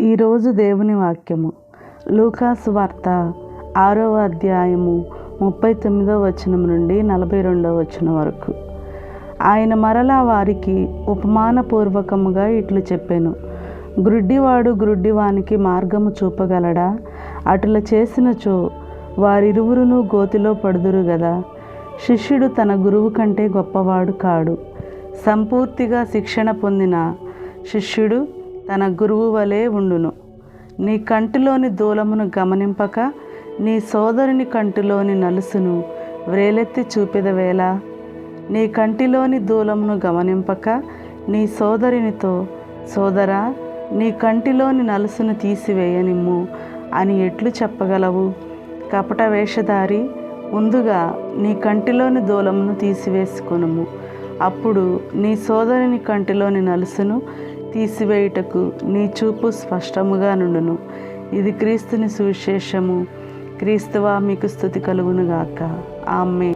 ఈరోజు దేవుని వాక్యము. లూకాసు వార్త ఆరవ అధ్యాయము ముప్పై తొమ్మిదో వచనం నుండి నలభై రెండవ వచనం వరకు. ఆయన మరలా వారికి ఉపమానపూర్వకముగా ఇట్లు చెప్పాను. గ్రుడ్డివాడు గ్రుడ్డివానికి మార్గము చూపగలడా? అటుల చేసినచో వారిరువురును గోతిలో పడుదురు గదా? శిష్యుడు తన గురువు కంటే గొప్పవాడు కాడు. సంపూర్తిగా శిక్షణ పొందిన శిష్యుడు తన గురువు వలె ఉండును. నీ కంటిలోని దూలమును గమనింపక నీ సోదరుని కంటిలోని నలుసును వ్రేలెత్తి చూపెదవేళ నీ కంటిలోని దూలమును గమనింపక నీ సోదరునితో సోదరా నీ కంటిలోని నలుసును తీసివేయనిమ్ము అని ఎట్లు చెప్పగలవు? కపట వేషధారి ముందుగా నీ కంటిలోని దూలమును తీసివేసుకొనుము. అప్పుడు నీ సోదరుని కంటిలోని నలుసును తీసివేయుటకు నీ చూపు స్పష్టముగా నుండును. ఇది క్రీస్తుని సువిశేషము. క్రీస్తువా మీకు స్థుతి కలుగునుగాక. ఆమె